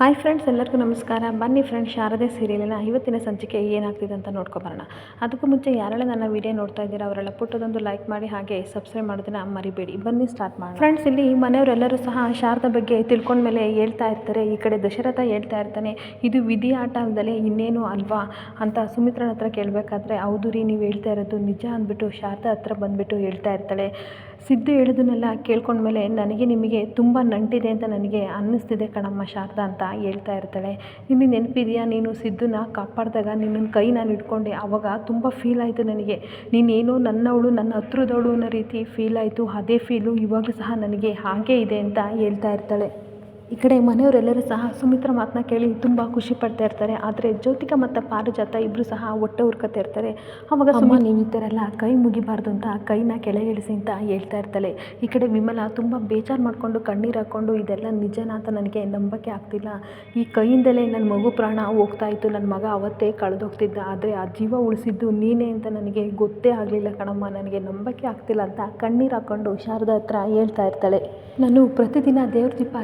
Hi friends, ಎಲ್ಲರಿಗೂ ನಮಸ್ಕಾರ. ಬನ್ನಿ ಫ್ರೆಂಡ್ಸ್, ಶಾರದೆ ಸೀರಿಯಲಿನ ಇವತ್ತಿನ ಸಂಚಿಕೆ ಏನಾಗ್ತಿದೆ ಅಂತ ನೋಡ್ಕೊಬರೋಣ. ಅದಕ್ಕೂ ಮುಂಚೆ ಯಾರೆಲ್ಲ ನನ್ನ ವಿಡಿಯೋ ನೋಡ್ತಾ ಇದ್ದೀರಾ, ಅವರೆಲ್ಲ ಪುಟ್ಟದೊಂದು ಲೈಕ್ ಮಾಡಿ ಹಾಗೆ ಸಬ್ಸ್ಕ್ರೈಬ್ ಮಾಡೋದನ್ನ ಮರಿಬೇಡಿ. ಬನ್ನಿ ಸ್ಟಾರ್ಟ್ ಮಾಡಿ ಫ್ರೆಂಡ್ಸ್, ಇಲ್ಲಿ ಮನೆಯವರೆಲ್ಲರೂ ಸಹ ಶಾರದ ಬಗ್ಗೆ ತಿಳ್ಕೊಂಡ್ಮೇಲೆ ಹೇಳ್ತಾ ಇರ್ತಾರೆ. ಈ ಕಡೆ ದಶರಥ ಹೇಳ್ತಾ ಇರ್ತಾನೆ, ಇದು ವಿಧಿ ಆಟ ಅಲ್ಲದೆ ಇನ್ನೇನು ಅಲ್ವಾ? ಅಂತ ಸುಮಿತ್ರನ ಹತ್ರ ಕೇಳಬೇಕಾದ್ರೆ, ಹೌದು ರೀ, ನೀವು ಹೇಳ್ತಾ ಇರೋದು ನಿಜ ಅಂದ್ಬಿಟ್ಟು ಶಾರದ ಹತ್ರ ಬಂದುಬಿಟ್ಟು ಹೇಳ್ತಾ ಇರ್ತಾಳೆ. ಸಿದ್ದು ಕೇಳ್ಕೊಂಡ ಕೇಳ್ಕೊಂಡ್ಮೇಲೆ ನನಗೆ ನಿಮಗೆ ತುಂಬ ನಂಟಿದೆ ಅಂತ ನನಗೆ ಅನ್ನಿಸ್ತಿದೆ ಕಣಮ್ಮ ಶಾರದಾ ಅಂತ. ಹೇಳ್ತಾ ಇರ್ತಾಳೆ ನಿಮಗೆ ನೆನಪಿದೆಯಾ ನೀನು ಸಿದ್ದುನ ಕಾಪಾಡಿದಾಗ ನಿನ್ನ ಕೈ ನಾನು ಹಿಡ್ಕೊಂಡೆ ಆವಾಗ ತುಂಬ ಫೀಲ್ ಆಯಿತು ನನಗೆ. ನೀನೇನೋ ನನ್ನವಳು, ನನ್ನ ಹತ್ರದವಳು ಅನ್ನೋ ರೀತಿ ಫೀಲ್ ಆಯಿತು. ಅದೇ ಫೀಲು ಇವಾಗಲೂ ಸಹ ನನಗೆ ಹಾಗೇ ಇದೆ ಅಂತ ಹೇಳ್ತಾ ಇರ್ತಾಳೆ. ಈ ಕಡೆ ಮನೆಯವರೆಲ್ಲರೂ ಸಹ ಸುಮಿತ್ರ ಮಾತನ್ನ ಕೇಳಿ ತುಂಬ ಖುಷಿ ಪಡ್ತಾ ಇರ್ತಾರೆ. ಆದರೆ ಜ್ಯೋತಿಕಾ ಮತ್ತು ಪಾರಿಜಾತ ಇಬ್ಬರು ಸಹ ಹೊಟ್ಟೆ ಹುರ್ಕೊತಾ ಇರ್ತಾರೆ. ಅವಾಗ ಸುಮ್ಮ ನೀವು ಈ ಥರ ಎಲ್ಲ ಕೈ ಮುಗಿಬಾರ್ದು ಅಂತ ಕೈನ ಕೆಳಗಿಳಿಸಿ ಅಂತ ಹೇಳ್ತಾ ಇರ್ತಾಳೆ. ಈ ಕಡೆ ವಿಮಲ ತುಂಬ ಬೇಜಾರು ಮಾಡಿಕೊಂಡು ಕಣ್ಣೀರು ಹಾಕ್ಕೊಂಡು ಇದೆಲ್ಲ ನಿಜನಾ ಅಂತ ನನಗೆ ನಂಬಕ್ಕೆ ಆಗ್ತಿಲ್ಲ. ಈ ಕೈಯಿಂದಲೇ ನನ್ನ ಮಗು ಪ್ರಾಣ ಹೋಗ್ತಾ ಇತ್ತು. ನನ್ನ ಮಗ ಅವತ್ತೇ ಕಳೆದೋಗ್ತಿದ್ದ. ಆದರೆ ಆ ಜೀವ ಉಳಿಸಿದ್ದು ನೀನೇ ಅಂತ ನನಗೆ ಗೊತ್ತೇ ಆಗಲಿಲ್ಲ ಕಣಮ್ಮ. ನನಗೆ ನಂಬಕ್ಕೆ ಆಗ್ತಿಲ್ಲ ಅಂತ ಕಣ್ಣೀರು ಹಾಕ್ಕೊಂಡು ಶಾರದಾ ಹತ್ರ ಹೇಳ್ತಾ ಇರ್ತಾಳೆ. ನಾನು ಪ್ರತಿದಿನ ದೇವ್ರ ದೀಪ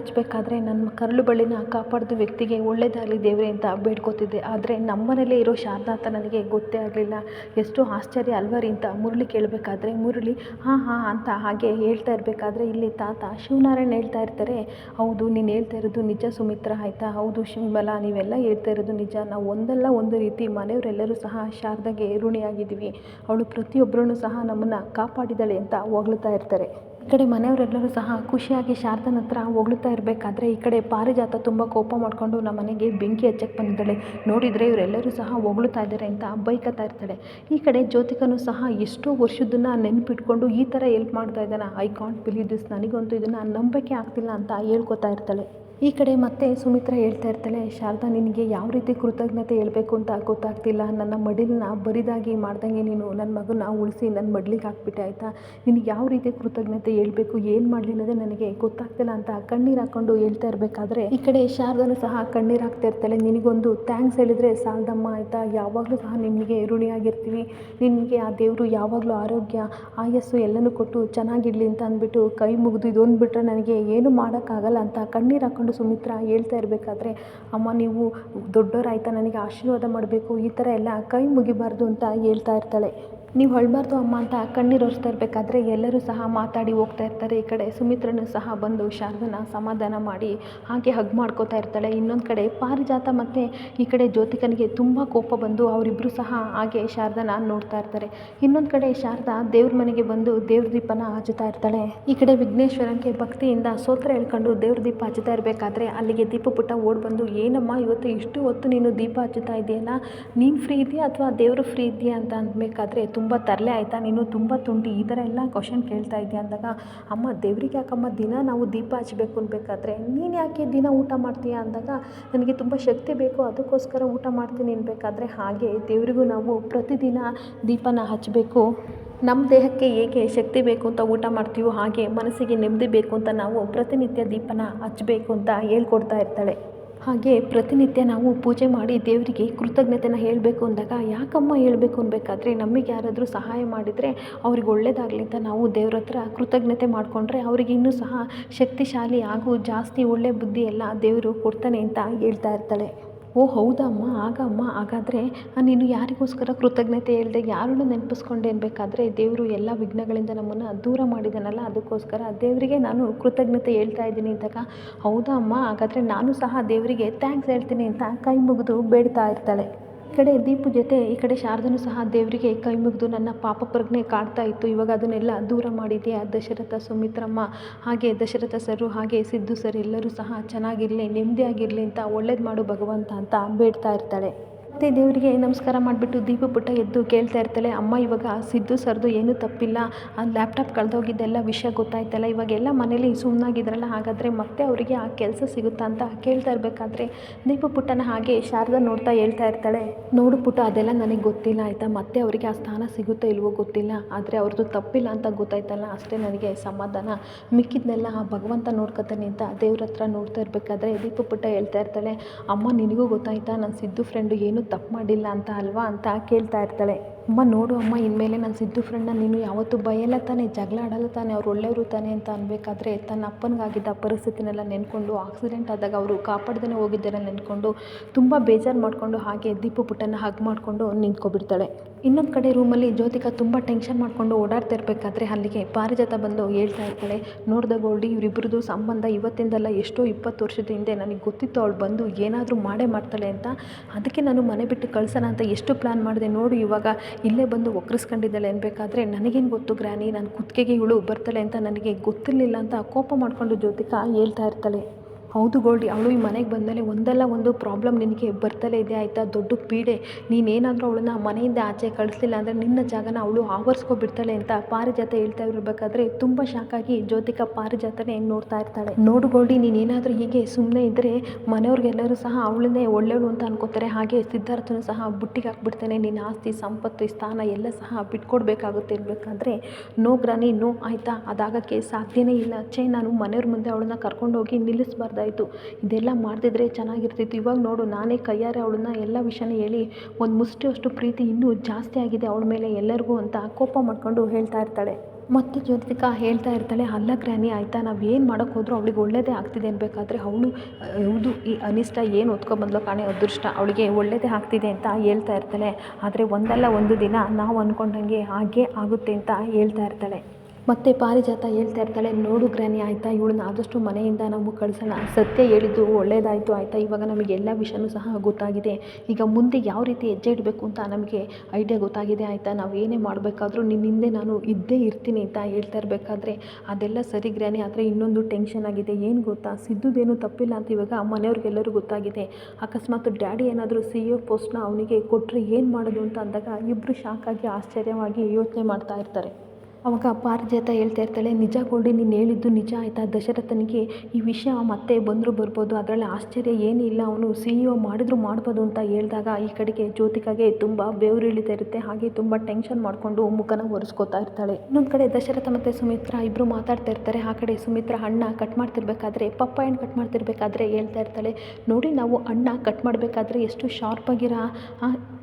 ಹಚ್ಬೇಕಾದ್ರೆ ನನ್ನ ಕರಳು ಬಳ್ಳಿನ ಕಾಪಾಡಿದ ವ್ಯಕ್ತಿಗೆ ಒಳ್ಳೇದಾಗಲಿ ದೇವರೇ ಅಂತ ಬೇಡ್ಕೋತಿದ್ದೆ. ಆದರೆ ನಮ್ಮನೇಲೆ ಇರೋ ಶಾರದಾ ಅಂತ ನನಗೆ ಗೊತ್ತೇ ಆಗಲಿಲ್ಲ. ಎಷ್ಟು ಆಶ್ಚರ್ಯ ಅಲ್ವರಿ ಅಂತ ಮುರಳಿ ಕೇಳಬೇಕಾದ್ರೆ, ಮುರಳಿ, ಹಾಂ ಹಾಂ ಅಂತ ಹಾಗೆ ಹೇಳ್ತಾ ಇರಬೇಕಾದ್ರೆ, ಇಲ್ಲಿ ತಾತ ಶಿವನಾರಾಯಣ ಹೇಳ್ತಾ ಇರ್ತಾರೆ. ಹೌದು, ನೀನು ಹೇಳ್ತಾ ಇರೋದು ನಿಜ ಸುಮಿತ್ರ, ಆಯಿತಾ? ಹೌದು ಶಿವಮಲ, ನೀವೆಲ್ಲ ಹೇಳ್ತಾ ಇರೋದು ನಿಜ. ನಾವು ಒಂದಲ್ಲ ಒಂದು ರೀತಿ ಮನೆಯವರೆಲ್ಲರೂ ಸಹ ಶಾರದಾಗೆ ಋಣಿಯಾಗಿದ್ದೀವಿ. ಅವಳು ಪ್ರತಿಯೊಬ್ಬರೂ ಸಹ ನಮ್ಮನ್ನು ಕಾಪಾಡಿದ್ದಾಳೆ ಅಂತ ಹೊಗಳ್ತಾ ಇರ್ತಾರೆ. ಈ ಕಡೆ ಮನೆಯವರೆಲ್ಲರೂ ಸಹ ಖುಷಿಯಾಗಿ ಶಾರದನ ಹತ್ರ ಹೊಗಳ್ತಾ ಇರಬೇಕಾದ್ರೆ ಈ ಕಡೆ ಪಾರಿಜಾತ ತುಂಬ ಕೋಪ ಮಾಡಿಕೊಂಡು ನಮ್ಮ ಮನೆಗೆ ಬೆಂಕಿ ಹಚ್ಚಕ್ಕೆ ಬಂದಿದ್ದಾಳೆ. ನೋಡಿದರೆ ಇವರೆಲ್ಲರೂ ಸಹ ಹೊಗಳ್ತಾ ಇದ್ದಾರೆ ಅಂತ ಬೈಕತ್ತಾ ಇರ್ತಾಳೆ. ಈ ಕಡೆ ಜ್ಯೋತಿಕನು ಸಹ ಎಷ್ಟೋ ವರ್ಷದನ್ನ ನೆನಪಿಟ್ಕೊಂಡು ಈ ಥರ ಎಲ್ಪ್ ಮಾಡ್ತಾ ಇದ್ದಾನೆ. ಐ ಕಾಂಟ್ ಬಿಲೀವ್ ದಿಸ್ ನನಗಂತೂ ಇದನ್ನು ನಂಬಕ್ಕೆ ಆಗ್ತಿಲ್ಲ ಅಂತ ಹೇಳ್ಕೊತಾ ಇರ್ತಾಳೆ. ಈ ಕಡೆ ಮತ್ತೆ ಸುಮಿತ್ರ ಹೇಳ್ತಾ ಇರ್ತಾಳೆ, ಶಾರದಾ, ನಿನಗೆ ಯಾವ ರೀತಿ ಕೃತಜ್ಞತೆ ಹೇಳಬೇಕು ಅಂತ ಗೊತ್ತಾಗ್ತಿಲ್ಲ. ನನ್ನ ಮಡಿಲನ್ನ ಬರಿದಾಗಿ ಮಾಡ್ದಂಗೆ ನೀನು ನನ್ನ ಮಗನ ಉಳಿಸಿ ನನ್ನ ಮಡ್ಲಿಗೆ ಹಾಕ್ಬಿಟ್ಟೆ, ಆಯಿತಾ? ನಿನಗೆ ಯಾವ ರೀತಿ ಕೃತಜ್ಞತೆ ಹೇಳಬೇಕು, ಏನು ಮಾಡಲಿ ಅನ್ನೋದೇ ನನಗೆ ಗೊತ್ತಾಗ್ತಿಲ್ಲ ಅಂತ ಕಣ್ಣೀರು ಹಾಕ್ಕೊಂಡು ಹೇಳ್ತಾ ಇರಬೇಕಾದ್ರೆ, ಈ ಕಡೆ ಶಾರದಾನು ಸಹ ಕಣ್ಣೀರು ಹಾಕ್ತಾ ಇರ್ತಾಳೆ. ನಿನಗೊಂದು ಥ್ಯಾಂಕ್ಸ್ ಹೇಳಿದರೆ ಸಾಲದಮ್ಮ, ಆಯಿತಾ? ಯಾವಾಗಲೂ ಸಹ ನಿಮಗೆ ಋಣಿಯಾಗಿರ್ತೀವಿ. ನಿನಗೆ ಆ ದೇವರು ಯಾವಾಗಲೂ ಆರೋಗ್ಯ, ಆಯಸ್ಸು ಎಲ್ಲನೂ ಕೊಟ್ಟು ಚೆನ್ನಾಗಿರಲಿ ಅಂತ ಅಂದ್ಬಿಟ್ಟು ಕೈ ಮುಗಿದು ಇದೊಂದು ಬಿಟ್ಟರೆ ನನಗೆ ಏನು ಮಾಡೋಕ್ಕಾಗಲ್ಲ ಅಂತ ಕಣ್ಣೀರು ಹಾಕ್ಕೊಂಡು ಸುಮಿತ್ರ ಹೇಳ್ತಾ ಇರಬೇಕಾದ್ರೆ, ಅಮ್ಮ, ನೀವು ದೊಡ್ಡವರಾಯ್ತಾ, ನನಗೆ ಆಶೀರ್ವಾದ ಮಾಡಬೇಕು, ಈ ಥರ ಎಲ್ಲ ಕೈ ಮುಗಿಬಾರ್ದು ಅಂತ ಹೇಳ್ತಾ ಇರ್ತಾಳೆ. ನೀವು ಹೊಳ್ಬಾರ್ದು ಅಮ್ಮ ಅಂತ ಕಣ್ಣೀರು ಒರೆಸ್ತಾ ಇರಬೇಕಾದ್ರೆ ಎಲ್ಲರೂ ಸಹ ಮಾತಾಡಿ ಹೋಗ್ತಾ ಇರ್ತಾರೆ. ಈ ಕಡೆ ಸುಮಿತ್ರನು ಸಹ ಬಂದು ಶಾರದನ ಸಮಾಧಾನ ಮಾಡಿ ಹಾಗೆ ಹಗ್ ಮಾಡ್ಕೋತಾ ಇರ್ತಾಳೆ. ಇನ್ನೊಂದು ಕಡೆ ಪಾರಿಜಾತ ಮತ್ತು ಈ ಕಡೆ ಜ್ಯೋತಿಕನಿಗೆ ತುಂಬ ಕೋಪ ಬಂದು ಅವರಿಬ್ಬರು ಸಹ ಹಾಗೆ ಶಾರದನ ನೋಡ್ತಾ ಇರ್ತಾರೆ. ಇನ್ನೊಂದು ಕಡೆ ಶಾರದಾ ದೇವ್ರ ಮನೆಗೆ ಬಂದು ದೇವ್ರ ದೀಪನ ಹಚ್ಚುತ್ತಾ ಇರ್ತಾಳೆ. ಈ ಕಡೆ ವಿಘ್ನೇಶ್ವರನಿಗೆ ಭಕ್ತಿಯಿಂದ ಸೋತ್ರ ಹೇಳ್ಕೊಂಡು ದೇವ್ರ ದೀಪ ಹಚ್ಚುತ್ತಾ ಇರಬೇಕಾದ್ರೆ ಅಲ್ಲಿಗೆ ದೀಪ ಪುಟ್ಟ ಓಡ್ ಬಂದು, ಏನಮ್ಮ ಇವತ್ತು ಇಷ್ಟು ಹೊತ್ತು ನೀನು ದೀಪ ಹಚ್ಚುತ್ತಾ ಇದೆಯಲ್ಲ? ನೀನು ಫ್ರೀ ಇದೆಯಾ ಅಥವಾ ದೇವರು ಫ್ರೀ ಇದೆಯಾ? ಅಂತ ಅನ್ಬೇಕಾದ್ರೆ ತುಂಬ ತರಲೆ ಆಯಿತಾ? ನೀನು ತುಂಬ ತುಂಟಿ. ಈ ಥರ ಎಲ್ಲ ಕ್ವಶನ್ ಕೇಳ್ತಾ ಇದ್ದೀಯ ಅಂದಾಗ, ಅಮ್ಮ, ದೇವ್ರಿಗೆ ಯಾಕಮ್ಮ, ದಿನ ನಾವು ದೀಪ ಹಚ್ಚಬೇಕು ಅನ್ಬೇಕಾದ್ರೆ, ನೀನು ಯಾಕೆ ದಿನ ಊಟ ಮಾಡ್ತೀಯ? ಅಂದಾಗ, ನನಗೆ ತುಂಬ ಶಕ್ತಿ ಬೇಕು, ಅದಕ್ಕೋಸ್ಕರ ಊಟ ಮಾಡ್ತೀನಿ ಅನ್ಬೇಕಾದ್ರೆ ಹಾಗೆ ದೇವರಿಗೂ ನಾವು ಪ್ರತಿದಿನ ದೀಪನ ಹಚ್ಚಬೇಕು ನಮ್ಮ ದೇಹಕ್ಕೆ ಹೇಗೆ ಶಕ್ತಿ ಬೇಕು ಅಂತ ಊಟ ಮಾಡ್ತೀವೋ ಹಾಗೆ ಮನಸ್ಸಿಗೆ ನೆಮ್ಮದಿ ಬೇಕು ಅಂತ ನಾವು ಪ್ರತಿನಿತ್ಯ ದೀಪನ ಹಚ್ಚಬೇಕು ಅಂತ ಹೇಳ್ಕೊಡ್ತಾ ಇರ್ತಾಳೆ. ಹಾಗೆ ಪ್ರತಿನಿತ್ಯ ನಾವು ಪೂಜೆ ಮಾಡಿ ದೇವರಿಗೆ ಕೃತಜ್ಞತೆನ ಹೇಳಬೇಕು ಅಂದಾಗ, ಯಾಕಮ್ಮ ಹೇಳಬೇಕು ಅನ್ಬೇಕಾದ್ರೆ ನಮಗೆ ಯಾರಾದರೂ ಸಹಾಯ ಮಾಡಿದರೆ ಅವ್ರಿಗೆ ಒಳ್ಳೇದಾಗಲಿ ಅಂತ ನಾವು ದೇವ್ರ ಹತ್ರ ಕೃತಜ್ಞತೆ ಮಾಡಿಕೊಂಡ್ರೆ ಅವ್ರಿಗೆ ಇನ್ನೂ ಸಹ ಶಕ್ತಿಶಾಲಿ ಹಾಗೂ ಜಾಸ್ತಿ ಒಳ್ಳೆ ಬುದ್ಧಿ ಎಲ್ಲ ದೇವರು ಕೊಡ್ತಾನೆ ಅಂತ ಹೇಳ್ತಾ ಇರ್ತಾಳೆ. ಓ, ಹೌದಮ್ಮ, ಆಗಮ್ಮ, ಹಾಗಾದರೆ ನೀನು ಯಾರಿಗೋಸ್ಕರ ಕೃತಜ್ಞತೆ ಹೇಳ್ದೆ, ಯಾರನ್ನು ನೆನಪಿಸ್ಕೊಂಡೆ ಅನ್ಬೇಕಾದ್ರೆ ದೇವರು ಎಲ್ಲ ವಿಘ್ನಗಳಿಂದ ನಮ್ಮನ್ನು ದೂರ ಮಾಡಿದನಲ್ಲ, ಅದಕ್ಕೋಸ್ಕರ ದೇವರಿಗೆ ನಾನು ಕೃತಜ್ಞತೆ ಹೇಳ್ತಾ ಇದ್ದೀನಿ ಅಂದಾಗ ಹೌದಾ ಅಮ್ಮ ಹಾಗಾದರೆ ನಾನು ಸಹ ದೇವರಿಗೆ ಥ್ಯಾಂಕ್ಸ್ ಹೇಳ್ತೀನಿ ಅಂತ ಕೈ ಮುಗಿದು ಬೇಡ್ತಾ ಇರ್ತಾಳೆ. ಈ ಕಡೆ ದೀಪು ಜೊತೆ, ಈ ಕಡೆ ಶಾರದನು ಸಹ ದೇವರಿಗೆ ಕೈ ಮುಗಿದು ನನ್ನ ಪಾಪ ಪ್ರಜ್ಞೆ ಕಾಡ್ತಾ ಇತ್ತು. ಇವಾಗ ಅದನ್ನೆಲ್ಲ ದೂರ ಮಾಡಿದೆಯಾ ದಶರಥ ಸುಮಿತ್ರಮ್ಮ, ಹಾಗೆ ದಶರಥ ಸರು ಹಾಗೆ ಸಿದ್ದು ಸರ್ ಎಲ್ಲರೂ ಸಹ ಚೆನ್ನಾಗಿರಲಿ, ನೆಮ್ಮದಿಯಾಗಿರಲಿ ಅಂತ ಒಳ್ಳೇದು ಮಾಡು ಭಗವಂತ ಅಂತ ಬೇಡ್ತಾ ಇರ್ತಾಳೆ. ಮತ್ತು ದೇವರಿಗೆ ನಮಸ್ಕಾರ ಮಾಡಿಬಿಟ್ಟು ದೀಪ ಪುಟ್ಟ ಎದ್ದು ಕೇಳ್ತಾ ಇರ್ತಾಳೆ, ಅಮ್ಮ, ಇವಾಗ ಸಿದ್ದು ಸರ್ದು ಏನೂ ತಪ್ಪಿಲ್ಲ. ಆ ಲ್ಯಾಪ್ಟಾಪ್ ಕಳೆದೋಗಿದ್ದೆಲ್ಲ ವಿಷಯ ಗೊತ್ತಾಯ್ತಲ್ಲ. ಇವಾಗೆಲ್ಲ ಮನೇಲಿ ಸುಮ್ಮನಾಗಿದ್ರಲ್ಲ ಹಾಗಾದರೆ ಮತ್ತೆ ಅವರಿಗೆ ಆ ಕೆಲಸ ಸಿಗುತ್ತಾ ಅಂತ ಕೇಳ್ತಾ ಇರಬೇಕಾದ್ರೆ ದೀಪ ಪುಟ್ಟನ ಹಾಗೆ ಶಾರದಾ ನೋಡ್ತಾ ಹೇಳ್ತಾ ಇರ್ತಾಳೆ, ನೋಡು ಪುಟ್ಟ, ಅದೆಲ್ಲ ನನಗೆ ಗೊತ್ತಿಲ್ಲ, ಆಯಿತಾ? ಮತ್ತೆ ಅವರಿಗೆ ಆ ಸ್ಥಾನ ಸಿಗುತ್ತೋ ಇಲ್ವೋ ಗೊತ್ತಿಲ್ಲ. ಆದರೆ ಅವ್ರದ್ದು ತಪ್ಪಿಲ್ಲ ಅಂತ ಗೊತ್ತಾಯ್ತಲ್ಲ. ಅಷ್ಟೇ ನನಗೆ ಸಮಾಧಾನ. ಮಿಕ್ಕಿದ್ನೆಲ್ಲ ಆ ಭಗವಂತ ನೋಡ್ಕೊತಾನೆ ಅಂತ ದೇವ್ರ ಹತ್ರ ನೋಡ್ತಾ ಇರಬೇಕಾದ್ರೆ ದೀಪ ಪುಟ್ಟ ಹೇಳ್ತಾ ಇರ್ತಾಳೆ, ಅಮ್ಮ, ನಿನಗೂ ಗೊತ್ತಾಯ್ತಾ? ನನ್ನ ಸಿದ್ದು ಫ್ರೆಂಡು ಏನೂ ತಪ್ಪು ಮಾಡಿಲ್ಲ ಅಂತ ಅಲ್ವಾ ಅಂತ ಕೇಳ್ತಾ ಇರ್ತಾಳೆ. ಅಮ್ಮ ನೋಡು ಅಮ್ಮ, ಇನ್ಮೇಲೆ ನನ್ನ ಸಿದ್ದು ಫ್ರೆಂಡ್ನ ನೀನು ಯಾವತ್ತೂ ಬೈಯಲ್ಲ ತಾನೆ, ಜಗಳ ಆಡಲ್ಲ ತಾನೆ, ಅವ್ರು ಒಳ್ಳೆಯವರು ತಾನೆ ಅಂತ ಅನ್ಬೇಕಾದ್ರೆ ತನ್ನ ಅಪ್ಪನಿಗಾಗಿದ್ದ ಪರಿಸ್ಥಿತಿನೆಲ್ಲ ನೆನ್ಕೊಂಡು ಆಕ್ಸಿಡೆಂಟ್ ಆದಾಗ ಅವರು ಕಾಪಾಡ್ದೇ ಹೋಗಿದ್ದೆಲ್ಲ ನೆನ್ಕೊಂಡು, ತುಂಬ ಬೇಜಾರು ಮಾಡಿಕೊಂಡು ಹಾಗೆ ದೀಪು ಪುಟ್ಟನ ಹಗ್ ಮಾಡಿಕೊಂಡು ನಿಂತ್ಕೊಬಿಡ್ತಾಳೆ. ಇನ್ನೊಂದು ಕಡೆ ರೂಮಲ್ಲಿ ಜ್ಯೋತಿಕಾ ತುಂಬ ಟೆನ್ಷನ್ ಮಾಡಿಕೊಂಡು ಓಡಾಡ್ತಾ ಇರಬೇಕಾದ್ರೆ ಅಲ್ಲಿಗೆ ಪಾರಿಜಾತ ಬಂದು ಹೇಳ್ತಾ ಇರ್ತಾಳೆ ನೋಡ್ದಾಗ ಗೋಲ್ಡಿ ಇವರಿಬ್ಬರದು ಸಂಬಂಧ ಇವತ್ತಿಂದಲ್ಲ ಎಷ್ಟೋ ಇಪ್ಪತ್ತು ವರ್ಷದ ಹಿಂದೆ ನನಗೆ ಗೊತ್ತಿತ್ತು ಅವಳು ಬಂದು ಏನಾದರೂ ಮಾಡೇ ಮಾಡ್ತಾಳೆ ಅಂತ, ಅದಕ್ಕೆ ನಾನು ಮನೆ ಬಿಟ್ಟು ಕಳ್ಸೋಣ ಅಂತ ಎಷ್ಟು ಪ್ಲ್ಯಾನ್ ಮಾಡಿದೆ ನೋಡು ಇವಾಗ ಇಲ್ಲೇ ಬಂದು ಒಕ್ಕರಿಸ್ಕೊಂಡಿದ್ದಾಳೆ ಅನ್ಬೇಕಾದ್ರೆ ನನಗೇನು ಗೊತ್ತು ಗ್ರಾನಿ ನಾನು ಕುತ್ತಿಗೆಗೆ ಇವಳು ಬರ್ತಾಳೆ ಅಂತ ನನಗೆ ಗೊತ್ತಿರಲಿಲ್ಲ ಅಂತ ಕೋಪ ಮಾಡಿಕೊಂಡು ಜ್ಯೋತಿಕಾ ಹೇಳ್ತಾ ಇರ್ತಾಳೆ. ಹೌದು ಗೋಲ್ಡಿ ಅವಳು ಈ ಮನೆಗೆ ಬಂದಮೇಲೆ ಒಂದಲ್ಲ ಒಂದು ಪ್ರಾಬ್ಲಮ್ ನಿನಗೆ ಬರ್ತಲೇ ಇದೆ, ಆಯಿತಾ? ದೊಡ್ಡ ಪೀಡೆ. ನೀನೇನಾದರೂ ಅವಳನ್ನ ಮನೆಯಿಂದ ಆಚೆ ಕಳಿಸ್ಲಿಲ್ಲ ಅಂದರೆ ನಿನ್ನ ಜಾಗನ ಅವಳು ಆವರಿಸ್ಕೊಬಿಡ್ತಾಳೆ ಅಂತ ಪಾರಿಜಾತ ಹೇಳ್ತಾ ಇರಬೇಕಾದ್ರೆ ತುಂಬ ಶಾಕಾಗಿ ಜ್ಯೋತಿಕ ಪಾರಿಜಾತನೇ ನೋಡ್ತಾ ಇರ್ತಾಳೆ. ನೋಡು ಗೋಲ್ಡಿ ನೀನೇನಾದರೂ ಹೀಗೆ ಸುಮ್ಮನೆ ಇದ್ದರೆ ಮನೆಯವ್ರಿಗೆಲ್ಲರೂ ಸಹ ಅವಳನ್ನೇ ಒಳ್ಳೆಯವಳು ಅಂತ ಅನ್ಕೋತಾರೆ. ಹಾಗೆ ಸಿದ್ಧಾರ್ಥನು ಸಹ ಬುಟ್ಟಿಗೆ ಹಾಕ್ಬಿಡ್ತಾನೆ. ನಿನ್ನ ಆಸ್ತಿ, ಸಂಪತ್ತು, ಸ್ಥಾನ ಎಲ್ಲ ಸಹ ಬಿಟ್ಕೊಡ್ಬೇಕಾಗುತ್ತೆ ಇರಬೇಕಾದ್ರೆ ನೋ ಗ್ರಾನಿ, ನೋ, ಆಯಿತಾ? ಅದಾಗಕ್ಕೆ ಸಾಧ್ಯನೇ ಇಲ್ಲ. ಚೇ ನಾನು ಮನೆಯವ್ರ ಮುಂದೆ ಅವಳನ್ನ ಕರ್ಕೊಂಡೋಗಿ ನಿಲ್ಲಿಸಬಾರ್ದಾಯಿತು ಇದೆಲ್ಲ ಮಾಡ್ತಿದ್ರೆ ಚೆನ್ನಾಗಿರ್ತಿತ್ತು. ಇವಾಗ ನೋಡು, ನಾನೇ ಕೈಯಾರೆ ಅವಳನ್ನ ಎಲ್ಲ ವಿಷಯನ ಹೇಳಿ ಒಂದು ಮುಷ್ಟಿಯಷ್ಟು ಪ್ರೀತಿ ಇನ್ನೂ ಜಾಸ್ತಿ ಆಗಿದೆ ಅವಳ ಮೇಲೆ ಎಲ್ಲರಿಗೂ ಅಂತ ಕೋಪ ಮಾಡ್ಕೊಂಡು ಹೇಳ್ತಾ ಇರ್ತಾಳೆ. ಮತ್ತು ಜ್ಯೋತಿಕಾ ಹೇಳ್ತಾ ಇರ್ತಾಳೆ, ಅಲ್ಲ ಗ್ರ್ಯಾನಿ, ಆಯಿತಾ? ನಾವು ಏನು ಮಾಡೋಕ್ಕೆ ಹೋದರೂ ಅವಳಿಗೆ ಒಳ್ಳೆಯದೇ ಆಗ್ತಿದೆ ಅನ್ಬೇಕಾದ್ರೆ ಅವಳು, ಹೌದು, ಈ ಅನಿಷ್ಟ ಏನು ಹೊತ್ಕೊಬಂದ್ಲೋ ಕಾಣೆ, ಅದೃಷ್ಟ. ಅವಳಿಗೆ ಒಳ್ಳೆಯದೇ ಆಗ್ತಿದೆ ಅಂತ ಹೇಳ್ತಾ ಇರ್ತಾಳೆ. ಆದರೆ ಒಂದಲ್ಲ ಒಂದು ದಿನ ನಾವು ಅಂದ್ಕೊಂಡಂಗೆ ಹಾಗೆ ಆಗುತ್ತೆ ಅಂತ ಹೇಳ್ತಾ ಇರ್ತಾಳೆ. ಮತ್ತು ಪಾರಿಜಾತ ಹೇಳ್ತಾ ಇರ್ತಾಳೆ, ನೋಡು ಗ್ರಾನಿ ಆಯ್ತಾ? ಇವಳನ್ನ ಆದಷ್ಟು ಮನೆಯಿಂದ ನಾವು ಕಳಿಸೋಣ. ಸತ್ಯ ಹೇಳಿದ್ದು ಒಳ್ಳೇದಾಯಿತು, ಆಯಿತಾ? ಇವಾಗ ನಮಗೆ ಎಲ್ಲ ವಿಷಯನೂ ಸಹ ಗೊತ್ತಾಗಿದೆ. ಈಗ ಮುಂದೆ ಯಾವ ರೀತಿ ಹೆಜ್ಜೆ ಇಡಬೇಕು ಅಂತ ನಮಗೆ ಐಡಿಯಾ ಗೊತ್ತಾಗಿದೆ, ಆಯಿತಾ? ನಾವು ಏನೇ ಮಾಡಬೇಕಾದ್ರೂ ನಿನ್ನ ಹಿಂದೆ ನಾನು ಇದ್ದೇ ಇರ್ತೀನಿ ಅಂತ ಹೇಳ್ತಾ ಇರಬೇಕಾದ್ರೆ ಅದೆಲ್ಲ ಸರಿ ಗ್ರಾನಿ ಆದರೆ ಇನ್ನೊಂದು ಟೆನ್ಷನ್ ಆಗಿದೆ. ಏನು ಗೊತ್ತಾ? ಸಿದ್ದುದೇನು ತಪ್ಪಿಲ್ಲ ಅಂತ ಇವಾಗ ಮನೆಯವ್ರಿಗೆಲ್ಲರೂ ಗೊತ್ತಾಗಿದೆ. ಅಕಸ್ಮಾತ್ ಡ್ಯಾಡಿ ಏನಾದರೂ ಸಿ ಇ ಪೋಸ್ಟ್ನ ಅವನಿಗೆ ಕೊಟ್ಟರೆ ಏನು ಮಾಡೋದು ಅಂತ ಅಂದಾಗ ಇಬ್ಬರು ಶಾಕಾಗಿ ಆಶ್ಚರ್ಯವಾಗಿ ಯೋಚನೆ ಮಾಡ್ತಾ ಇರ್ತಾರೆ. ಅವಾಗ ಪಾರಿಜಾತ ಹೇಳ್ತಾ ಇರ್ತಾಳೆ, ನಿಜ ಗೋಲ್ಡಿ ನೀನು ಹೇಳಿದ್ದು ನಿಜ ಆಯಿತಾ? ದಶರಥನಿಗೆ ಈ ವಿಷಯ ಮತ್ತೆ ಬಂದರೂ ಬರ್ಬೋದು. ಅದರಲ್ಲಿ ಆಶ್ಚರ್ಯ ಏನಿಲ್ಲ ಅವನು ಸಿ ಇ ಒ ಮಾಡಿದ್ರು ಮಾಡ್ಬೋದು ಅಂತ ಹೇಳಿದಾಗ ಈ ಕಡೆಗೆ ಜ್ಯೋತಿಕಾಗೆ ತುಂಬ ಬೆವರು ಇಳಿತಾ ಇರುತ್ತೆ. ಹಾಗೆ ತುಂಬ ಟೆನ್ಷನ್ ಮಾಡಿಕೊಂಡು ಮುಖನ ಒರೆಸ್ಕೋತಾ ಇರ್ತಾಳೆ. ಇನ್ನೊಂದು ಕಡೆ ದಶರಥ ಮತ್ತು ಸುಮಿತ್ರ ಇಬ್ಬರು ಮಾತಾಡ್ತಾ ಇರ್ತಾರೆ. ಆ ಕಡೆ ಸುಮಿತ್ರ ಹಣ್ಣ ಕಟ್ ಮಾಡ್ತಿರ್ಬೇಕಾದ್ರೆ ಪಪ್ಪ ಹಣ್ಣು ಕಟ್ ಮಾಡ್ತಿರ್ಬೇಕಾದ್ರೆ ಹೇಳ್ತಾ ಇರ್ತಾಳೆ, ನೋಡಿ ನಾವು ಹಣ್ಣ ಕಟ್ ಮಾಡಬೇಕಾದ್ರೆ ಎಷ್ಟು ಶಾರ್ಪಾಗಿರೋ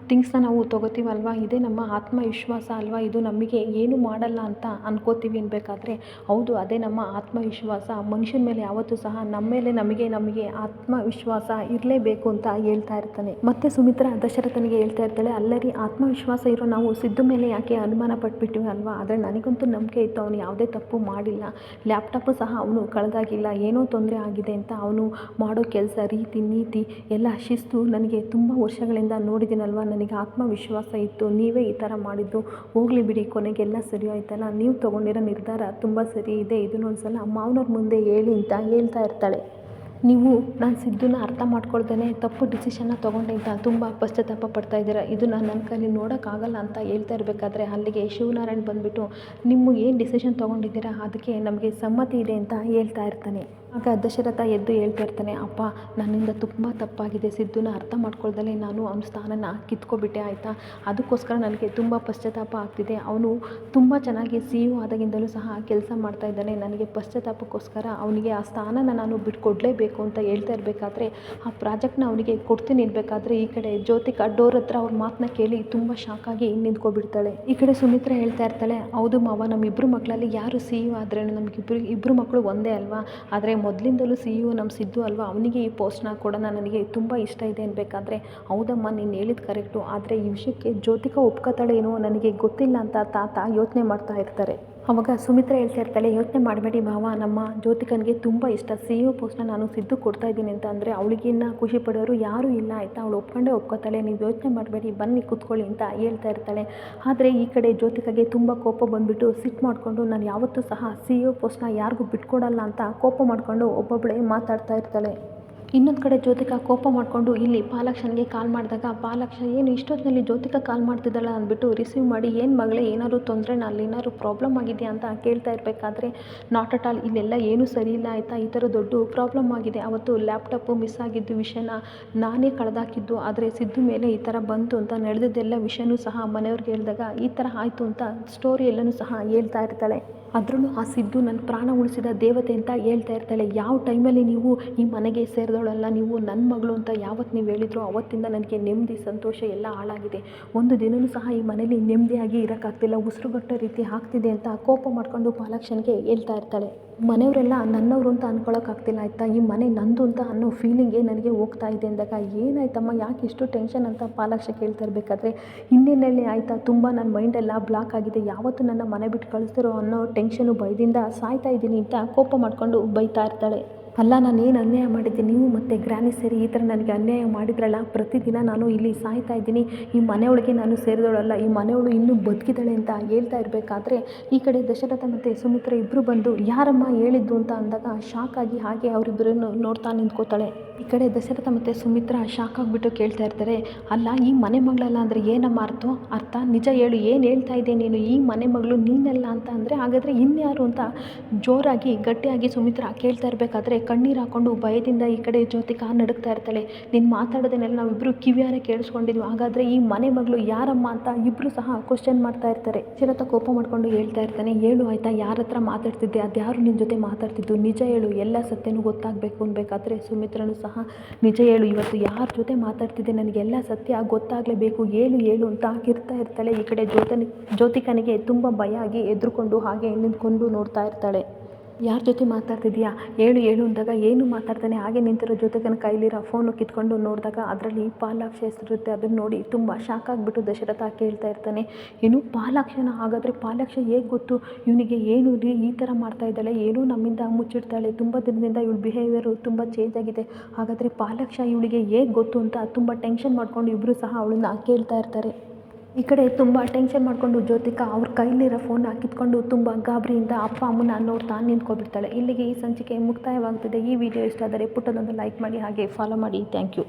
ಥಿಂಗ್ಸ್ನ ನಾವು ತೊಗೋತೀವಲ್ವ? ಇದೇ ನಮ್ಮ ಆತ್ಮವಿಶ್ವಾಸ ಅಲ್ವಾ? ಇದು ನಮಗೆ ಏನು ಮಾಡಲ್ಲ ಅಂತ ಅನ್ಕೋತೀವಿ ಅನ್ಬೇಕಾದ್ರೆ ಹೌದು, ಅದೇ ನಮ್ಮ ಆತ್ಮವಿಶ್ವಾಸ. ಮನುಷ್ಯನ ಮೇಲೆ ಯಾವತ್ತೂ ಸಹ ನಮ್ಮ ಮೇಲೆ ನಮಗೆ ನಮಗೆ ಆತ್ಮವಿಶ್ವಾಸ ಇರಲೇಬೇಕು ಅಂತ ಹೇಳ್ತಾ ಇರ್ತಾನೆ. ಮತ್ತೆ ಸುಮಿತ್ರಾ ದಶರಥನಿಗೆ ಹೇಳ್ತಾ ಇರ್ತಾಳೆ, ಅಲ್ಲರಿ, ಆತ್ಮವಿಶ್ವಾಸ ಇರೋ ನಾವು ಸಿದ್ದು ಮೇಲೆ ಯಾಕೆ ಅನುಮಾನ ಪಟ್ಬಿಟ್ಟಿವಿ ಅಲ್ವಾ? ಆದರೆ ನನಗಂತೂ ನಂಬಿಕೆ ಇತ್ತು, ಅವನು ಯಾವುದೇ ತಪ್ಪು ಮಾಡಿಲ್ಲ. ಲ್ಯಾಪ್ಟಾಪು ಸಹ ಅವನು ಕಳೆದಾಗಿಲ್ಲ. ಏನೋ ತೊಂದರೆ ಆಗಿದೆ ಅಂತ ಅವನು ಮಾಡೋ ಕೆಲಸ, ರೀತಿ, ನೀತಿ, ಎಲ್ಲ ಶಿಸ್ತು ನನಗೆ ತುಂಬ ವರ್ಷಗಳಿಂದ ನೋಡಿದ್ದೀನಲ್ವ? ನನಗೆ ಆತ್ಮವಿಶ್ವಾಸ ಇತ್ತು. ನೀವೇ ಈ ಥರ ಮಾಡಿದ್ದು. ಹೋಗಲಿ ಬಿಡಿ, ಕೊನೆಗೆಲ್ಲ ಸರಿ ಆಯ್ತಲ್ಲ ನೀವು ತೊಗೊಂಡಿರೋ ನಿರ್ಧಾರ ತುಂಬ ಸರಿ ಇದೆ. ಇದನ್ನೊಂದು ಸಲ ಮಾವನವ್ರ ಮುಂದೆ ಹೇಳಿ ಅಂತ ಹೇಳ್ತಾ ಇರ್ತಾಳೆ. ನೀವು, ನಾನು ಸಿದ್ದುನ ಅರ್ಥ ಮಾಡ್ಕೊಳ್ದೇ ತಪ್ಪು ಡಿಸಿಷನ್ನ ತೊಗೊಂಡೆ ಅಂತ ತುಂಬ ಪಶ್ಚಾತ್ತಾಪ ಪಡ್ತಾ ಇದ್ದೀರ? ಇದನ್ನು ನಾನು ನನ್ನ ಕೈಲಿ ನೋಡೋಕ್ಕಾಗಲ್ಲ ಅಂತ ಹೇಳ್ತಾ ಇರಬೇಕಾದ್ರೆ ಅಲ್ಲಿಗೆ ಶಿವನಾರಾಯಣ್ ಬಂದುಬಿಟ್ಟು ನಿಮ್ಮ ಏನು ಡಿಸಿಷನ್ ತೊಗೊಂಡಿದ್ದೀರಾ? ಅದಕ್ಕೆ ನಮಗೆ ಸಮ್ಮತಿ ಇದೆ ಅಂತ ಹೇಳ್ತಾ ಇರ್ತಾನೆ. ಆಗ ದಶರಥ ಎದ್ದು ಹೇಳ್ತಾ ಇರ್ತಾನೆ, ಅಪ್ಪ, ನನ್ನಿಂದ ತುಂಬ ತಪ್ಪಾಗಿದೆ. ಸಿದ್ದುನ ಅರ್ಥ ಮಾಡ್ಕೊಳ್ದಲೇ ನಾನು ಅವನ ಸ್ಥಾನನ ಕಿತ್ಕೊಬಿಟ್ಟೆ, ಆಯಿತಾ? ಅದಕ್ಕೋಸ್ಕರ ನನಗೆ ತುಂಬ ಪಶ್ಚಾತ್ತಾಪ ಆಗ್ತಿದೆ. ಅವನು ತುಂಬ ಚೆನ್ನಾಗಿ ಸಿ ಇ ಆದಾಗಿಂದಲೂ ಸಹ ಕೆಲಸ ಮಾಡ್ತಾ ಇದ್ದಾನೆ. ನನಗೆ ಪಶ್ಚಾತ್ತಾಪಕ್ಕೋಸ್ಕರ ಅವನಿಗೆ ಆ ಸ್ಥಾನನ ನಾನು ಬಿಟ್ಕೊಡ್ಲೇಬೇಕು ಅಂತ ಹೇಳ್ತಾ ಇರಬೇಕಾದ್ರೆ, ಆ ಪ್ರಾಜೆಕ್ಟ್ನ ಅವನಿಗೆ ಕೊಡ್ತೀನಿ ಇರಬೇಕಾದ್ರೆ, ಈ ಕಡೆ ಜ್ಯೋತಿಕ್ ಅಡ್ಡೋರ ಹತ್ರ ಅವ್ರ ಮಾತನ್ನ ಕೇಳಿ ತುಂಬ ಶಾಕಾಗಿ ನಿಂತ್ಕೊಬಿಡ್ತಾಳೆ. ಈ ಕಡೆ ಸುಮಿತ್ರ ಹೇಳ್ತಾ ಇರ್ತಾಳೆ, ಹೌದು ಮಾವ ನಮ್ಮಿಬ್ಬರು ಮಕ್ಕಳಲ್ಲಿ ಯಾರು ಸಿ ಇ ಆದರೆ ನಮಗಿಬ್ಬರು ಇಬ್ಬರು ಮಕ್ಕಳು ಒಂದೇ ಅಲ್ವಾ? ಆದರೆ ಮೊದಲಿಂದಲೂ ಸಿ ಇ ನಮ್ಮ ಸಿದ್ದು ಅಲ್ವಾ, ಅವನಿಗೆ ಈ ಪೋಸ್ಟ್ನ ಕೊಡೋಣ ನನಗೆ ತುಂಬ ಇಷ್ಟ ಇದೆ ಅನ್ಬೇಕಾದ್ರೆ, ಹೌದಮ್ಮ ನೀನು ಹೇಳಿದ್ದು ಕರೆಕ್ಟು, ಆದರೆ ಈ ವಿಷಯಕ್ಕೆ ಜ್ಯೋತಿಕಾ ಒಪ್ಕೋತಾಳೇನೋ ನನಗೆ ಗೊತ್ತಿಲ್ಲ ಅಂತ ತಾತ ಯೋಚನೆ ಮಾಡ್ತಾ ಇರ್ತಾರೆ. ಅವಾಗ ಸುಮಿತ್ರಾ ಹೇಳ್ತಾ ಇರ್ತಾಳೆ, ಯೋಚನೆ ಮಾಡಬೇಡಿ ಭಾವ ನಮ್ಮ ಜ್ಯೋತಿಕನಿಗೆ ತುಂಬ ಇಷ್ಟ. ಸಿ ಇ ಪೋಸ್ಟ್ನ ನಾನು ಸಿದ್ದು ಕೊಡ್ತಾ ಇದ್ದೀನಿ ಅಂತ ಅಂದರೆ ಅವಳಿಗಿನ್ನ ಖುಷಿ ಪಡೋರು ಯಾರೂ ಇಲ್ಲ ಆಯಿತಾ? ಅವಳು ಒಪ್ಕೊಂಡೇ ಒಪ್ಕೋತಾಳೆ, ನೀವು ಯೋಚನೆ ಮಾಡಬೇಡಿ, ಬನ್ನಿ ಕೂತ್ಕೊಳ್ಳಿ ಅಂತ ಹೇಳ್ತಾ ಇರ್ತಾಳೆ. ಆದರೆ ಈ ಕಡೆ ಜ್ಯೋತಿಕಗೆ ತುಂಬ ಕೋಪ ಬಂದುಬಿಟ್ಟು ಸಿಟ್ಟು ಮಾಡಿಕೊಂಡು ನಾನು ಯಾವತ್ತೂ ಸಹ ಸಿ ಇ ಪೋಸ್ಟ್ನ ಯಾರಿಗೂ ಬಿಟ್ಕೊಡಲ್ಲ ಅಂತ ಕೋಪ ಮಾಡಿಕೊಂಡು ಒಬ್ಬೊಬ್ಬಳೇ ಮಾತಾಡ್ತಾ ಇರ್ತಾಳೆ. ಇನ್ನೊಂದು ಕಡೆ ಜ್ಯೋತಿಕ ಕೋಪ ಮಾಡಿಕೊಂಡು, ಇಲ್ಲಿ ಪಾಲಾಕ್ಷನಿಗೆ ಕಾಲ್ ಮಾಡಿದಾಗ ಪಾಲಾಕ್ಷ ಏನು ಇಷ್ಟೊತ್ತಿನಲ್ಲಿ ಜ್ಯೋತಿಕ ಕಾಲ್ ಮಾಡ್ತಿದ್ದಾಳ ಅಂದ್ಬಿಟ್ಟು ರಿಸೀವ್ ಮಾಡಿ, ಏನು ಮಗಳೇ, ಏನಾದ್ರು ತೊಂದರೆನ ಅಲ್ಲಿ ಏನಾದ್ರು ಪ್ರಾಬ್ಲಮ್ ಆಗಿದೆಯಾ ಅಂತ ಕೇಳ್ತಾ ಇರಬೇಕಾದ್ರೆ ನಾಟ್ ಅಟ್ ಆಲ್ ಇಲ್ಲೆಲ್ಲ ಏನೂ ಸರಿ ಇಲ್ಲ ಆಯಿತಾ? ಈ ಥರ ದೊಡ್ಡ ಪ್ರಾಬ್ಲಮ್ ಆಗಿದೆ. ಅವತ್ತು ಲ್ಯಾಪ್ಟಾಪು ಮಿಸ್ ಆಗಿದ್ದು ವಿಷಯನ ನಾನೇ ಕಳೆದಾಕಿದ್ದು. ಆದರೆ ಸಿದ್ದು ಮೇಲೆ ಈ ಥರ ಬಂತು ಅಂತ ನಡೆದಿದ್ದೆಲ್ಲ ವಿಷಯನೂ ಸಹ ಮನೆಯವ್ರಿಗೆ ಹೇಳಿದಾಗ, ಈ ಥರ ಆಯಿತು ಅಂತ ಸ್ಟೋರಿ ಎಲ್ಲನೂ ಸಹ ಹೇಳ್ತಾ ಇರ್ತಾಳೆ. ಅದ್ರೂ ಆ ಸಿದ್ದು ನನ್ನ ಪ್ರಾಣ ಉಳಿಸಿದ ದೇವತೆ ಅಂತ ಹೇಳ್ತಾ ಇರ್ತಾಳೆ. ಯಾವ ಟೈಮಲ್ಲಿ ನೀವು ಈ ಮನೆಗೆ ಸೇರಿದವಳಲ್ಲ, ನೀವು ನನ್ನ ಮಗಳು ಅಂತ ಯಾವತ್ತು ನೀವು ಹೇಳಿದ್ರೋ ಅವತ್ತಿಂದ ನನಗೆ ನೆಮ್ಮದಿ, ಸಂತೋಷ ಎಲ್ಲ ಹಾಳಾಗಿದೆ. ಒಂದು ದಿನವೂ ಸಹ ಈ ಮನೇಲಿ ನೆಮ್ಮದಿಯಾಗಿ ಇರೋಕ್ಕಾಗ್ತಿಲ್ಲ. ಉಸಿರುಗಟ್ಟೋ ರೀತಿ ಆಗ್ತಿದೆ ಅಂತ ಕೋಪ ಮಾಡಿಕೊಂಡು ಪಾಲಾಕ್ಷನ್ಗೆ ಹೇಳ್ತಾ ಇರ್ತಾಳೆ. ಮನೆಯವರೆಲ್ಲ ನನ್ನವರು ಅಂತ ಅಂದ್ಕೊಳಕ್ಕಾಗ್ತಿಲ್ಲ ಆಯಿತಾ? ಈ ಮನೆ ನಂದು ಅಂತ ಅನ್ನೋ ಫೀಲಿಂಗೇ ನನಗೆ ಹೋಗ್ತಾ ಇದೆ ಅಂದಾಗ ಏನಾಯ್ತಮ್ಮ? ಯಾಕೆ ಇಷ್ಟು ಟೆನ್ಷನ್ ಅಂತ ಪಾಲಾಕ್ಷ ಕೇಳ್ತಾ ಇರಬೇಕಾದ್ರೆ, ಹಿಂದಿನಲ್ಲಿ ಆಯಿತಾ? ತುಂಬ ನನ್ನ ಮೈಂಡೆಲ್ಲ ಬ್ಲಾಕ್ ಆಗಿದೆ. ಯಾವತ್ತು ನನ್ನ ಮನೆ ಬಿಟ್ಟು ಕಳಿಸ್ತಿರೋ ಅನ್ನೋ ಟೆನ್ಷನು ಭಯದಿಂದ ಸಾಯ್ತಾ ಇದ್ದೀನಿ ಅಂತ ಕೋಪ ಮಾಡಿಕೊಂಡು ಬೈತಾ ಇರ್ತಾಳೆ. ಅಲ್ಲ, ನಾನು ಏನು ಅನ್ಯಾಯ ಮಾಡಿದ್ದೆ ನೀವು ಮತ್ತು ಗ್ರಾನಿ ಸೇರಿ ಈ ಥರ ನನಗೆ ಅನ್ಯಾಯ ಮಾಡಿದ್ರಲ್ಲ? ಪ್ರತಿದಿನ ನಾನು ಇಲ್ಲಿ ಸಾಯ್ತಾ ಇದ್ದೀನಿ. ಈ ಮನೆಯೊಳಗೆ ನಾನು ಸೇರಿದವಳಲ್ಲ, ಈ ಮನೆಯವಳು ಇನ್ನೂ ಬದುಕಿದ್ದಾಳೆ ಅಂತ ಹೇಳ್ತಾ ಇರಬೇಕಾದ್ರೆ, ಈ ಕಡೆ ದಶರಥ ಮತ್ತು ಸುಮಿತ್ರ ಇಬ್ಬರು ಬಂದು, ಯಾರಮ್ಮ ಹೇಳಿದ್ದು? ಅಂತ ಅಂದಾಗ ಶಾಕ್ ಆಗಿ ಹಾಗೆ ಅವರಿಬ್ಬರನ್ನು ನೋಡ್ತಾ ನಿಂತ್ಕೋತಾಳೆ ಈ ಕಡೆ ದಶರಥ ಮತ್ತು ಸುಮಿತ್ರ ಶಾಕ್ ಆಗಿಬಿಟ್ಟು ಕೇಳ್ತಾ ಇರ್ತಾರೆ, ಅಲ್ಲ, ಈ ಮನೆ ಮಗಳಲ್ಲ ಅಂದರೆ ಏನಮ್ಮ ಅರ್ಥ? ಅರ್ಥ? ನಿಜ ಹೇಳು, ಏನು ಹೇಳ್ತಾ ಇದ್ದೆ ನೀನು? ಈ ಮನೆ ಮಗಳು ನೀನಲ್ಲ ಅಂತ ಅಂದರೆ ಹಾಗಾದರೆ ಇನ್ಯಾರು? ಅಂತ ಜೋರಾಗಿ ಗಟ್ಟಿಯಾಗಿ ಸುಮಿತ್ರ ಕೇಳ್ತಾ ಇರಬೇಕಾದ್ರೆ ಕಣ್ಣೀರು ಹಾಕ್ಕೊಂಡು ಭಯದಿಂದ ಈ ಕಡೆ ಜ್ಯೋತಿಕಾ ನಡುಗ್ತಾ ಇರ್ತಾಳೆ. ನೀನು ಮಾತಾಡೋದನ್ನೆಲ್ಲ ನಾವಿಬ್ಬರು ಕಿವಿಯಾರೆ ಕೇಳಿಸ್ಕೊಂಡಿದ್ವಿ. ಹಾಗಾದರೆ ಈ ಮನೆ ಮಗಳು ಯಾರಮ್ಮ ಅಂತ ಇಬ್ಬರು ಸಹ ಕ್ವಶನ್ ಮಾಡ್ತಾ ಇರ್ತಾರೆ. ಚಿರತ ಕೋಪ ಮಾಡಿಕೊಂಡು ಹೇಳ್ತಾ ಇರ್ತಾನೆ, ಹೇಳು ಆಯಿತಾ, ಯಾರ ಹತ್ರ ಮಾತಾಡ್ತಿದ್ದೆ? ಅದ್ಯಾರು ನಿನ್ನ ಜೊತೆ ಮಾತಾಡ್ತಿದ್ದು? ನಿಜ ಹೇಳು, ಎಲ್ಲ ಸತ್ಯನೂ ಗೊತ್ತಾಗಬೇಕು ಅನ್ಬೇಕಾದ್ರೆ ಸುಮಿತ್ರನು ಸಹ ನಿಜ ಹೇಳು, ಇವತ್ತು ಯಾರ ಜೊತೆ ಮಾತಾಡ್ತಿದ್ದೆ? ನನಗೆಲ್ಲ ಸತ್ಯ ಗೊತ್ತಾಗಲೇಬೇಕು. ಹೇಳು ಹೇಳು ಅಂತ ಆಗಿರ್ತಾ ಇರ್ತಾಳೆ. ಈ ಕಡೆ ಜ್ಯೋತನಿ, ಜ್ಯೋತಿಕನಿಗೆ ತುಂಬ ಭಯ ಆಗಿ ಎದ್ರುಕೊಂಡು ಹಾಗೆ ನಿಂತ್ಕೊಂಡು ನೋಡ್ತಾ ಇರ್ತಾಳೆ. ಯಾರ ಜೊತೆ ಮಾತಾಡ್ತಿದ್ಯಾ? ಹೇಳು ಹೇಳು ಅಂದಾಗ ಏನು ಮಾತಾಡ್ತಾನೆ? ಹಾಗೆ ನಿಂತಿರೋ ಜೊತೆಗನ ಕೈಲಿರೋ ಫೋನು ಕಿತ್ಕೊಂಡು ನೋಡಿದಾಗ ಅದರಲ್ಲಿ ಪಾಲಾಕ್ಷ ಹೆಸರಿರುತ್ತೆ ಅದನ್ನು ನೋಡಿ ತುಂಬ ಶಾಕ್ ಆಗಿಬಿಟ್ಟು ದಶರಥ ಕೇಳ್ತಾ ಇರ್ತಾನೆ. ಏನು ಪಾಲಾಕ್ಷನ? ಹಾಗಾದರೆ ಪಾಲಾಕ್ಷ ಹೇಗೆ ಗೊತ್ತು? ಇವನಿಗೆ ಏನು ರೀ ಈ ಥರ ಮಾಡ್ತಾ ಇದ್ದಾಳೆ? ಏನೋ ನಮ್ಮಿಂದ ಮುಚ್ಚಿಡ್ತಾಳೆ. ತುಂಬ ದಿನದಿಂದ ಇವಳ ಬಿಹೇವಿಯರು ತುಂಬ ಚೇಂಜ್ ಆಗಿದೆ. ಹಾಗಾದರೆ ಪಾಲಾಕ್ಷ ಇವಳಿಗೆ ಹೇಗೆ ಗೊತ್ತು ಅಂತ ತುಂಬ ಟೆನ್ಷನ್ ಮಾಡ್ಕೊಂಡು ಇಬ್ಬರು ಸಹ ಅವಳನ್ನ ಕೇಳ್ತಾ ಇರ್ತಾರೆ. ಈ ಕಡೆ ತುಂಬ ಟೆನ್ಷನ್ ಮಾಡಿಕೊಂಡು ಜ್ಯೋತಿಕಾ ಅವ್ರ ಕೈಲಿರೋ ಫೋನ್ನ ಕಿತ್ಕೊಂಡು ತುಂಬ ಗಾಬರಿಯಿಂದ ಅಪ್ಪ ಅಮ್ಮನ ನೋಡ್ತಾ ನಿಂತ್ಕೊಬಿಡ್ತಾಳೆ. ಇಲ್ಲಿಗೆ ಈ ಸಂಚಿಕೆ ಮುಕ್ತಾಯವಾಗ್ತಿದೆ. ಈ ವಿಡಿಯೋ ಇಷ್ಟ ಆದರೆ ಪುಟ್ಟದೊಂದು ಲೈಕ್ ಮಾಡಿ ಹಾಗೆ ಫಾಲೋ ಮಾಡಿ. Thank you